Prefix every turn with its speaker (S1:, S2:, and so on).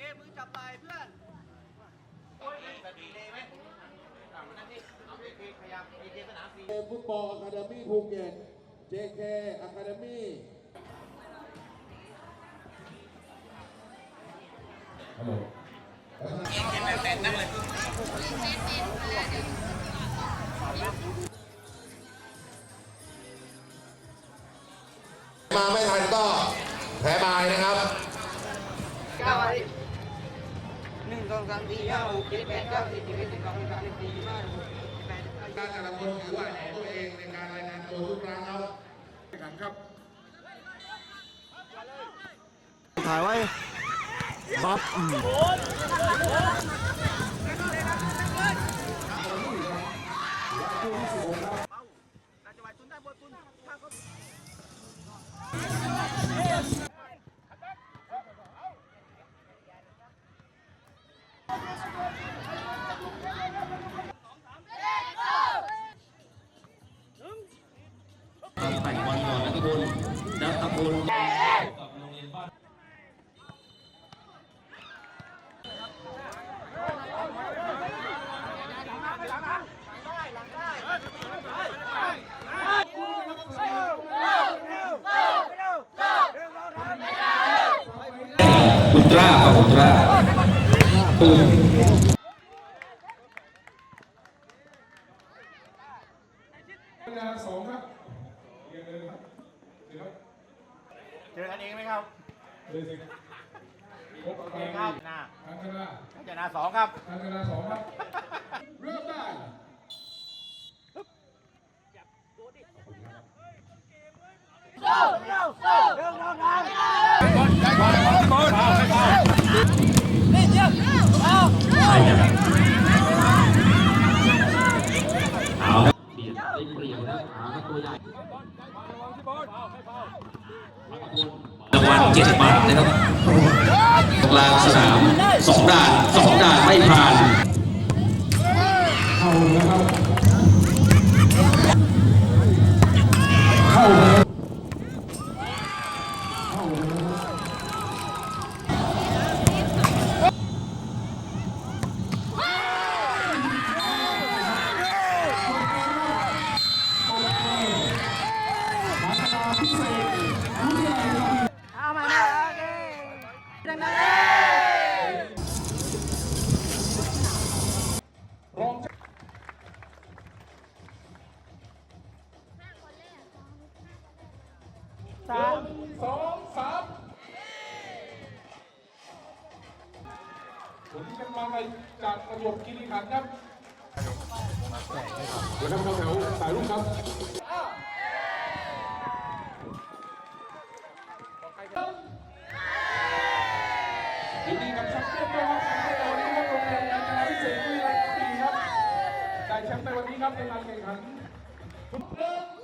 S1: เคมือจับไหล่เพื่อน
S2: เกมฟุตบอลอะคาเดมี่ภูเก็ต JK Academy
S3: มาไม่ทันก็แพ้บายนะครับ
S1: เก้าอะไร หนึ่งสองสามสี่ห้าหกเจ็ดแปดเก้าสิบสิบเอ็ดสิบสองสิบสามสิบสี่สิบห้าสิบหกกา
S3: รแต่ละคนถือว่าของตัวเองในการรายงานตัวทุกครั้งครับ
S2: ขันครับ
S1: ถ่ายไว้บัฟ
S4: แต่งบอลก่อนนัทพลนัทพลอุลตร้าครับอุลตร้าปืน
S2: เวลาสองครับเรียนเลยครับเดี๋ยวครับ
S1: เจอกันเองไหมครับ
S2: เลยสิพบกับ
S1: เอ
S2: การ
S1: งครับหน้า
S2: ทางคณะ
S1: ชนะสองครับ
S2: ทางคณะสองครับเริ่มได้
S4: ใช่ ครับเอาเปลี่ยนได้เปลี่ยนนะขาก็ตัวใหญ่รางวัลเจ็ดบาทนะครับกลางสนามสองด่านสองด่านไม่ผ่าน
S1: สาม
S2: สองสามผลกันมาในจากประโยคคีรีขันธ์ครับเดี๋ยวนะครับแถวถ่ายรูปครับยินดีกับแชมป์เปี้ยนด้วยครับแชมป์เปี้ยในวันนี้ครับโรงเรียนกาจนาพิเศษวิไลกระบี่ครับได้แชมป์ในวันนี้ครับในการแข่งขันฟุตบอล